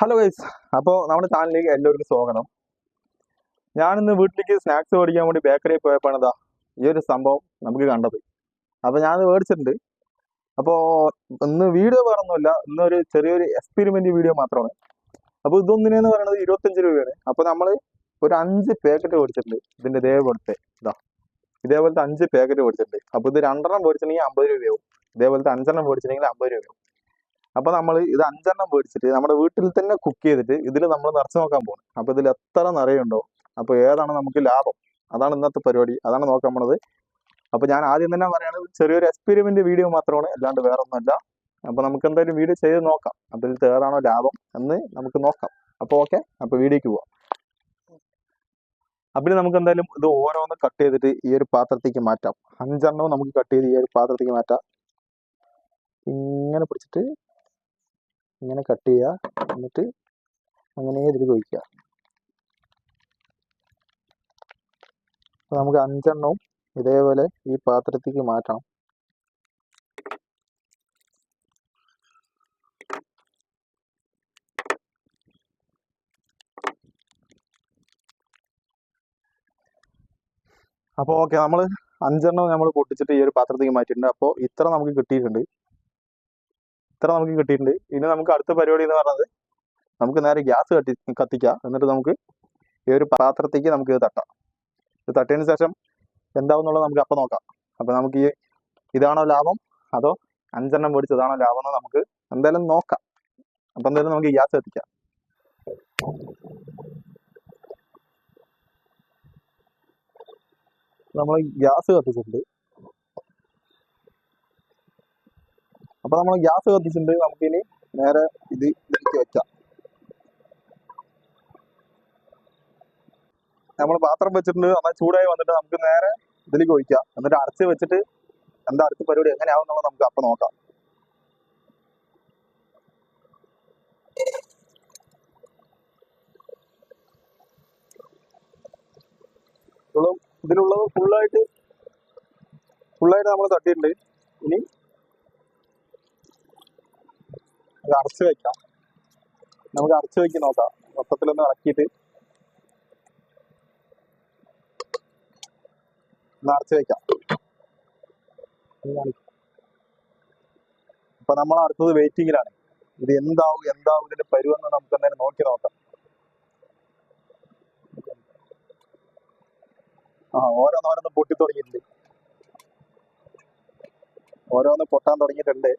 Hello guys അപ്പോൾ നമ്മുടെ ചാനലിലേക്ക് എല്ലാവർക്കും സ്വാഗതം. ഞാനിന്ന് വീട്ടിലേക്ക് സ്നാക്സ് മേടിക്കാൻ വേണ്ടി ബേക്കറിയിൽ പോയപ്പോഴാണ് ഇതാ ഈ ഒരു സംഭവം നമുക്ക് കണ്ടത്. അപ്പോൾ ഞാനത് മേടിച്ചിട്ടുണ്ട്. അപ്പോൾ ഇന്ന് വീഡിയോ വേറൊന്നുമില്ല. ഇന്നൊരു ചെറിയൊരു എക്സ്പെരിമെന്റ് വീഡിയോ മാത്രമാണ്. അപ്പോൾ ഇതൊന്നിനെന്ന് പറയുന്നത് ഇരുപത്തഞ്ച് രൂപയാണ്. അപ്പോൾ നമ്മൾ ഒരു അഞ്ച് പാക്കറ്റ് മേടിച്ചിട്ടുണ്ട്. ഇതിന്റെ ഇതേപോലത്തെ ഇതാ ഇതേപോലത്തെ അഞ്ച് പാക്കറ്റ് മേടിച്ചിട്ടുണ്ട്. അപ്പോൾ ഇത് രണ്ടെണ്ണം മേടിച്ചിട്ടുണ്ടെങ്കിൽ അമ്പത് രൂപയാവും. ഇതേപോലത്തെ അഞ്ചെണ്ണം മേടിച്ചിട്ടുണ്ടെങ്കിൽ അമ്പത് രൂപയാവും. അപ്പൊ നമ്മൾ ഇത് അഞ്ചെണ്ണം മേടിച്ചിട്ട് നമ്മുടെ വീട്ടിൽ തന്നെ കുക്ക് ചെയ്തിട്ട് ഇതിൽ നമ്മൾ നിറച്ച് നോക്കാൻ പോകും അപ്പൊ ഇതിൽ എത്ര നിറയുണ്ടോ? അപ്പൊ ഏതാണ് നമുക്ക് ലാഭം? അതാണ് ഇന്നത്തെ പരിപാടി. അതാണ് നോക്കാൻ പോണത്. അപ്പൊ ഞാൻ ആദ്യം തന്നെ പറയുന്നത് ചെറിയൊരു എക്സ്പെരിമെന്റ് വീഡിയോ മാത്രമാണ്. അല്ലാണ്ട് വേറെ ഒന്നുമല്ല അപ്പൊ നമുക്ക് എന്തായാലും വീഡിയോ ചെയ്ത് നോക്കാം. അപ്പൊ ഇതിൽ ഏതാണോ ലാഭം എന്ന് നമുക്ക് നോക്കാം. അപ്പൊ ഓക്കെ അപ്പൊ വീഡിയോക്ക് പോവാം. അപ്പോൾ നമുക്ക് എന്തായാലും ഇത് ഓരോന്ന് കട്ട് ചെയ്തിട്ട് ഈ ഒരു പാത്രത്തേക്ക് മാറ്റാം. അഞ്ചെണ്ണവും നമുക്ക് കട്ട് ചെയ്ത് ഈ ഒരു പാത്രത്തേക്ക് മാറ്റാം. ഇങ്ങനെ പിടിച്ചിട്ട് ഇങ്ങനെ കട്ട് ചെയ്യുക എന്നിട്ട് അങ്ങനെ ഇതിൽ ഒഴിക്കുക അപ്പോൾ നമുക്ക് അഞ്ചെണ്ണവും ഇതേപോലെ ഈ പാത്രത്തേക്ക് മാറ്റണം. അപ്പോൾ ഓക്കെ നമ്മൾ അഞ്ചെണ്ണം നമ്മൾ പൊട്ടിച്ചിട്ട് ഈ ഒരു പാത്രത്തേക്ക് മാറ്റിയിട്ടുണ്ട്. അപ്പോൾ ഇത്ര നമുക്ക് കിട്ടിയിട്ടുണ്ട്. ഇത്ര നമുക്ക് കിട്ടിയിട്ടുണ്ട്. ഇനി നമുക്ക് അടുത്ത പരിപാടി എന്ന് പറഞ്ഞത് നമുക്ക് നേരെ ഗ്യാസ് കത്തി കത്തിക്കാം. എന്നിട്ട് നമുക്ക് ഈ ഒരു പാത്രത്തേക്ക് നമുക്ക് ഇത് തട്ടാം. ഇത് തട്ടിയതിന് ശേഷം എന്താവുന്നുള്ളത് നമുക്ക് അപ്പം നോക്കാം. അപ്പം നമുക്ക് ഈ ഇതാണോ ലാഭം? അതോ അഞ്ചെണ്ണം മേടിച്ചതാണോ ലാഭം എന്ന് നമുക്ക് എന്തായാലും നോക്കാം. അപ്പം എന്തായാലും നമുക്ക് ഗ്യാസ് കത്തിക്കാം. നമ്മൾ ഗ്യാസ് കത്തിച്ചിട്ടുണ്ട്. അപ്പൊ നമ്മൾ ഗ്യാസ് കത്തിച്ചിട്ടുണ്ട്. നമുക്കിനി നേരെ ഇത് ഇതിലേക്ക് വെക്കാം. നമ്മൾ പാത്രം വെച്ചിട്ടുണ്ട്. നന്നായി ചൂടായി വന്നിട്ട് നമുക്ക് നേരെ ഇതിലേക്ക് ഒഴിക്കാം. എന്നിട്ട് അടച്ച് വെച്ചിട്ട് എന്താ അടുത്ത പരിപാടി എങ്ങനെയാവും എന്നുള്ളത് നമുക്ക് അപ്പൊ നോക്കാം. ഇതിലും- ഇതിലുള്ളത് ഫുള്ളായിട്ട് ഫുള്ളായിട്ട് നമ്മൾ തട്ടിയിട്ടുണ്ട്. ഇനി ഇത് അടച്ചു വെക്കാം. നമുക്ക് അടച്ചു വെക്കി നോക്കാം. മൊത്തത്തിലൊന്ന് ഇളക്കിയിട്ട് അടച്ചു വെക്കാം. അപ്പൊ നമ്മൾ അടുത്തത് വെയിറ്റിംഗിലാണ് ഇത് എന്താവും എന്താവും ഇതിന്റെ പരുവെന്ന് നമുക്ക് എന്തായാലും നോക്കി നോക്കാം. ആ ഓരോന്നോരോന്ന് പൊട്ടി തുടങ്ങിയിട്ടുണ്ട്. ഓരോന്ന് പൊട്ടാൻ തുടങ്ങിയിട്ടുണ്ട്.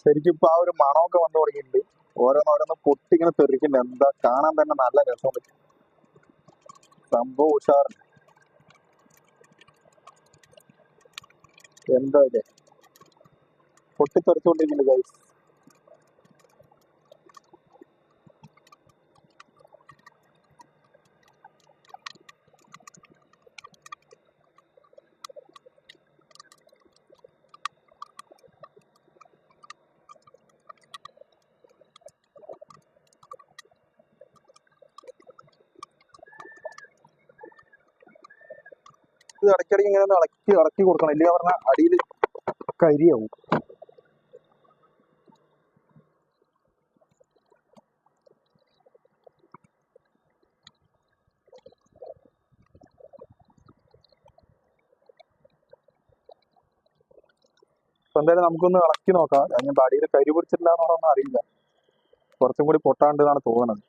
ശരിക്കും ഇപ്പൊ ആ ഒരു മണമൊക്കെ വന്നു തുടങ്ങിയിട്ടുണ്ട്. ഓരോന്നോരോന്ന് പൊട്ടിങ്ങനെ തെറിക്കുന്നുണ്ട്. എന്താ കാണാൻ തന്നെ നല്ല രസമുണ്ട് സംഭവം ഉഷാറുണ്ട് എന്താ ഇത്? പൊട്ടിത്തെറിച്ചുകൊണ്ടിരിക്കുന്നുണ്ട് ഗൈസ് ഇത് ഇടയ്ക്കിടയ്ക്ക് ഇങ്ങനെ ഒന്ന് ഇളക്കി ഇളക്കി കൊടുക്കണം. ഇല്ലെങ്കിൽ പറഞ്ഞാൽ അടിയിൽ കരിയാവും. എന്തായാലും നമുക്കൊന്ന് ഇളക്കി നോക്കാം. ഞാൻ അടിയിൽ കരി പിടിച്ചിട്ടില്ല എന്നുള്ളതൊന്നും അറിയില്ല. കുറച്ചും കൂടി പൊട്ടാണ്ട് എന്നാണ് തോന്നുന്നത്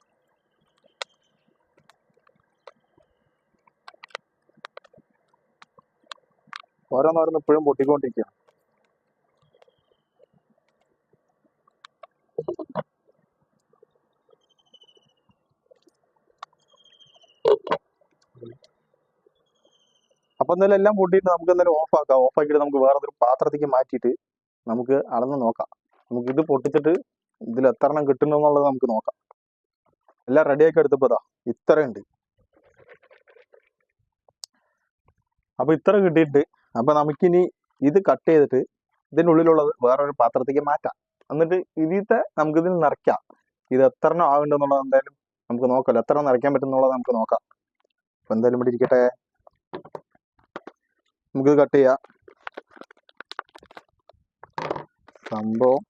ഓരോന്നോരോന്ന് ഇപ്പോഴും പൊട്ടിക്കൊണ്ടിരിക്കുകയാണ് അപ്പൊ എന്തായാലും എല്ലാം പൊട്ടിയിട്ട് നമുക്ക് എന്തായാലും ഓഫ് ആക്കാം. ഓഫ് ആക്കിയിട്ട് നമുക്ക് വേറെ ഒരു പാത്രത്തേക്ക് മാറ്റിയിട്ട് നമുക്ക് അളന്ന് നോക്കാം. നമുക്ക് ഇത് പൊട്ടിച്ചിട്ട് ഇതിൽ എത്ര എണ്ണം കിട്ടുന്നു എന്നുള്ളത് നമുക്ക് നോക്കാം. എല്ലാം റെഡിയാക്കി എടുത്തപ്പോ ഇതാ ഇത്രയുണ്ട്. അപ്പൊ ഇത്ര കിട്ടിയിട്ട് അപ്പൊ നമുക്കിനി ഇത് കട്ട് ചെയ്തിട്ട് ഇതിന്റെ ഉള്ളിലുള്ളത് വേറൊരു പാത്രത്തേക്ക് മാറ്റാം. എന്നിട്ട് ഇതിത്തെ നമുക്കിതിൽ നിറയ്ക്കാം. ഇത് എത്ര എണ്ണം ആകുന്നുണ്ടെന്നുള്ളത് എന്തായാലും നമുക്ക് നോക്കാമല്ലോ എത്ര നിറയ്ക്കാൻ പറ്റുന്നുള്ളത് നമുക്ക് നോക്കാം. അപ്പൊ എന്തായാലും ഇവിടെ ഇരിക്കട്ടെ. നമുക്കിത് കട്ട് ചെയ്യാം. സംഭവം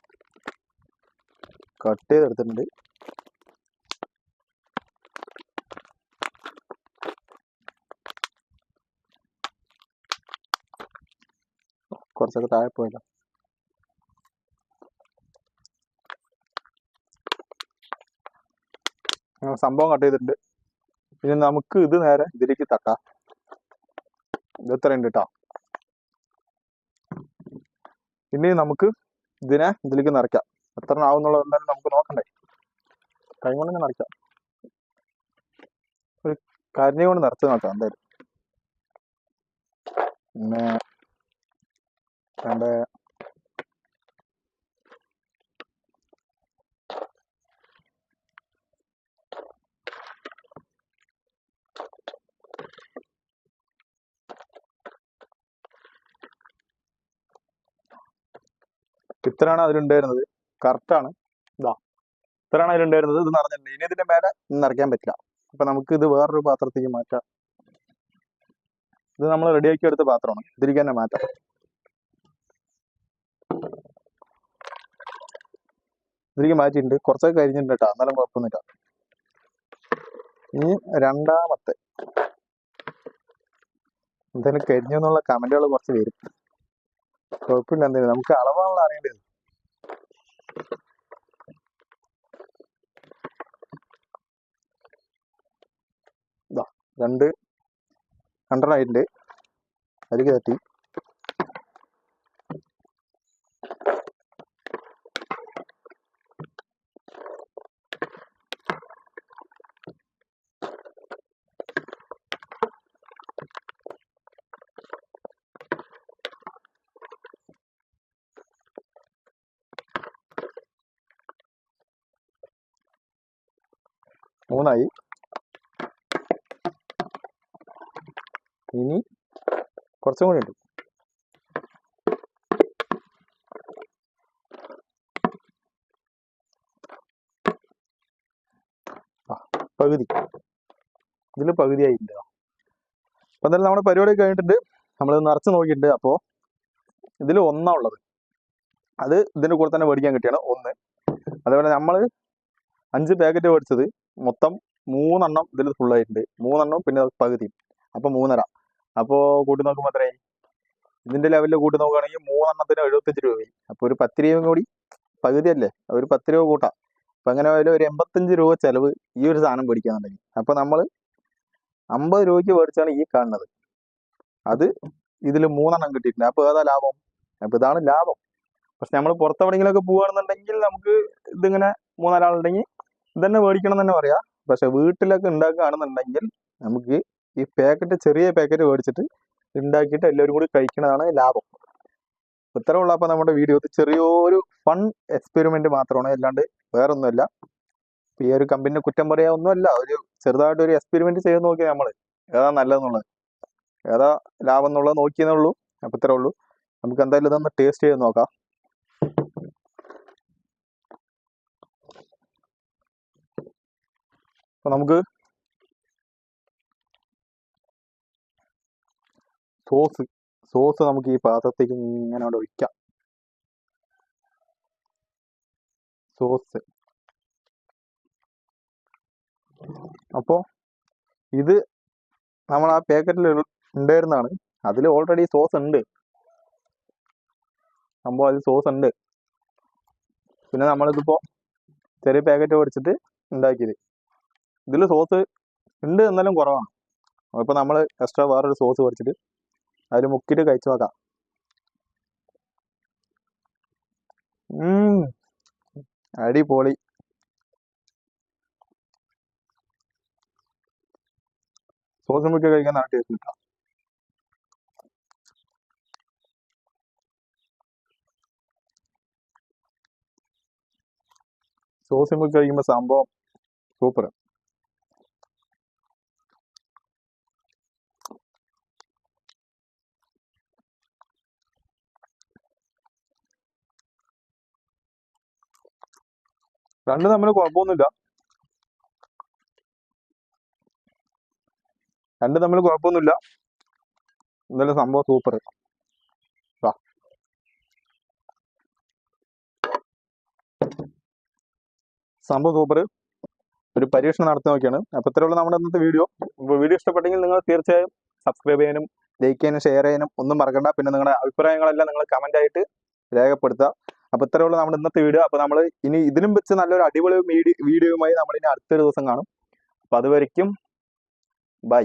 കട്ട് ചെയ്തെടുത്തിട്ടുണ്ട്. കുറച്ചൊക്കെ താഴെ പോയല്ലോ. സംഭവം കട്ട് ചെയ്തിട്ടുണ്ട്. ഇനി നമുക്ക് ഇത് നേരെ ഇതിലേക്ക് തട്ടാം. ഇത് എത്ര ഉണ്ട് കേട്ടോ ഇനി നമുക്ക് ഇതിനെ ഇതിലേക്ക് നിറയ്ക്കാം. എത്ര ആവുന്നുള്ളത് എന്തായാലും നമുക്ക് നോക്കണ്ടേ. കൈ കൊണ്ട് തന്നെ നിറയ്ക്കാം. ഒരു കരിഞ്ഞ കൊണ്ട് നിറച്ച് നോക്കാം എന്തായാലും. ഒന്ന് രണ്ട് ഇത്രയാണ് അതിലുണ്ടായിരുന്നത്. കറക്റ്റ് ആണ്. ഇതാ ഇത്രയാണ് അതിലുണ്ടായിരുന്നത്. ഇത് നിറഞ്ഞിട്ടുണ്ട് ഇനി ഇതിന്റെ മേലെ നിറയ്ക്കാൻ പറ്റില്ല. അപ്പൊ നമുക്ക് ഇത് വേറൊരു പാത്രത്തേക്ക് മാറ്റാം. ഇത് നമ്മൾ റെഡിയാക്കി എടുത്ത പാത്രമാണ്. ഇതിലേക്ക് തന്നെ മാറ്റാം. ഇതിലേക്ക് മാറ്റിയിട്ടുണ്ട്. കുറച്ചൊക്കെ കഴിഞ്ഞിട്ടുണ്ട് കേട്ടോ. എന്നാലും കുഴപ്പമൊന്നുമില്ല. ഇനി രണ്ടാമത്തെ. എന്തായാലും കഴിഞ്ഞു എന്നുള്ള കമന്റുകൾ കുറച്ച് വരും. കുഴപ്പമില്ല എന്തായാലും. നമുക്ക് അളവാണല്ലോ അറിയേണ്ടത്. രണ്ട് രണ്ടെണ്ണം ആയിട്ടുണ്ട്. അതിലേക്ക് തട്ടി. മൂന്നായി. ഇനി കുറച്ചും കൂടി ഉണ്ട്. പകുതി. ഇതിൽ പകുതി അപ്പം എന്തായാലും നമ്മുടെ പരിപാടി കഴിഞ്ഞിട്ടുണ്ട്. നമ്മൾ നിറച്ച് നോക്കിയിട്ടുണ്ട്. അപ്പോൾ ഇതിൽ ഒന്നാ ഉള്ളത്. അത് ഇതിന്റെ കൂടെ തന്നെ മേടിക്കാൻ കിട്ടിയാണ് ഒന്ന്. അതേപോലെ നമ്മൾ അഞ്ച് പാക്കറ്റ് മേടിച്ചത് മൊത്തം മൂന്നെണ്ണം ഇതിൽ ഫുൾ ആയിട്ടുണ്ട്. മൂന്നെണ്ണം പിന്നെ പകുതി. അപ്പൊ മൂന്നര. അപ്പോൾ കൂട്ടി നോക്കുമ്പോൾ അത്രേ ഇതിന്റെ ലെവലിൽ കൂട്ടി നോക്കുകയാണെങ്കിൽ മൂന്നെണ്ണത്തിന് എഴുപത്തഞ്ച് രൂപയായി. അപ്പൊ ഒരു പത്ത് രൂപയും കൂടി പകുതി അല്ലേ ഒരു പത്ത് രൂപ കൂട്ടാം. അപ്പൊ അങ്ങനെ ആയാലും ഒരു എൺപത്തഞ്ച് രൂപ ചെലവ് ഈ ഒരു സാധനം മേടിക്കാന്നുണ്ടെങ്കിൽ. അപ്പൊ നമ്മൾ അമ്പത് രൂപയ്ക്ക് മേടിച്ചാണ് ഈ കാണുന്നത്. അത് ഇതിൽ മൂന്നെണ്ണം കിട്ടിയിട്ടുണ്ട് അപ്പൊ ഏതാ ലാഭം? അപ്പൊ ഇതാണ് ലാഭം. പക്ഷെ നമ്മൾ പുറത്തെവിടെയെങ്കിലുമൊക്കെ പോവുകയാണെന്നുണ്ടെങ്കിൽ നമുക്ക് ഇതിങ്ങനെ മൂന്നാലാളുണ്ടെങ്കിൽ ഇതന്നെ മേടിക്കണം തന്നെ പറയാം. പക്ഷെ വീട്ടിലൊക്കെ ഉണ്ടാക്കുകയാണെന്നുണ്ടെങ്കിൽ നമുക്ക് ഈ പാക്കറ്റ് ചെറിയ പാക്കറ്റ് മേടിച്ചിട്ട് ഉണ്ടാക്കിയിട്ട് എല്ലാവരും കൂടി കഴിക്കുന്നതാണ് ലാഭം. ഇത്ര ഉള്ള അപ്പൊ നമ്മുടെ വീഡിയോ. ചെറിയൊരു ഫൺ എക്സ്പെരിമെന്റ് മാത്രമാണ്. അല്ലാണ്ട് വേറൊന്നുമല്ല. ഇപ്പൊ ഈ ഒരു കമ്പനിനെ കുറ്റം പറയാ ഒന്നുമല്ല. ഒരു ചെറുതായിട്ട് ഒരു എക്സ്പെരിമെന്റ് ചെയ്ത് നോക്കി നമ്മൾ. ഏതാ നല്ലതെന്നുള്ളത്? ഏതാ ലാഭം എന്നുള്ളത് നോക്കിയെന്നുള്ളൂ അപ്പൊ ഇത്രേ ഉള്ളൂ. നമുക്ക് എന്തായാലും ഇതൊന്ന് ടേസ്റ്റ് ചെയ്ത് നോക്കാം. അപ്പൊ നമുക്ക് സോസ് സോസ് നമുക്ക് ഈ പാത്രത്തേക്ക് ഇങ്ങനെ അവിടെ ഒഴിക്കാം. സോസ്. അപ്പോൾ ഇത് നമ്മൾ ആ പാക്കറ്റിൽ ഉണ്ടായിരുന്നതാണ്. അതിൽ ഓൾറെഡി സോസ് ഉണ്ട്. സംഭവം അതിൽ സോസ് ഉണ്ട്. പിന്നെ നമ്മളിതിപ്പോ ചെറിയ പാക്കറ്റ് പൊടിച്ചിട്ട് ഉണ്ടാക്കിയത്. ഇതിൽ സോസ് ഉണ്ട് എന്നാലും കുറവാണ്. അപ്പോൾ നമ്മൾ എക്സ്ട്രാ വേറൊരു സോസ് പറിച്ചിട്ട് അതിൽ മുക്കിയിട്ട് കഴിച്ചു നോക്കാം. അടിപൊളി. സോസ് മുക്കി കഴിക്കാൻ നല്ല ടേസ്റ്റ് കിട്ടാം. സോസ് മുക്കി കഴിക്കുമ്പോൾ സംഭവം സൂപ്പർ രണ്ട് തമ്മിൽ കുഴപ്പമൊന്നുമില്ല. രണ്ട് തമ്മിൽ കുഴപ്പമൊന്നുമില്ല. എന്തായാലും സംഭവം സൂപ്പർ വാ. സംഭവം സൂപ്പർ ഒരു പരീക്ഷണം നടത്തി നോക്കിയാണ്. അപ്പൊ ഇത്രയുള്ള നമ്മുടെ ഇന്നത്തെ വീഡിയോ. വീഡിയോ ഇഷ്ടപ്പെട്ടെങ്കിൽ നിങ്ങൾ തീർച്ചയായും സബ്സ്ക്രൈബ് ചെയ്യാനും ലൈക്ക് ചെയ്യാനും ഷെയർ ചെയ്യാനും ഒന്നും മറക്കണ്ട. പിന്നെ നിങ്ങളുടെ അഭിപ്രായങ്ങളെല്ലാം നിങ്ങൾ കമന്റ് ആയിട്ട് രേഖപ്പെടുത്തുക. അപ്പോൾ ഇത്രയുള്ള നമ്മുടെ ഇന്നത്തെ വീഡിയോ അപ്പൊ നമ്മൾ ഇനി ഇതിലും വെച്ച് നല്ലൊരു അടിപൊളി വീഡിയോ വീഡിയോയുമായി നമ്മൾ ഇനി അടുത്തൊരു ദിവസം കാണും. അപ്പൊ അതുവരയ്ക്കും ബൈ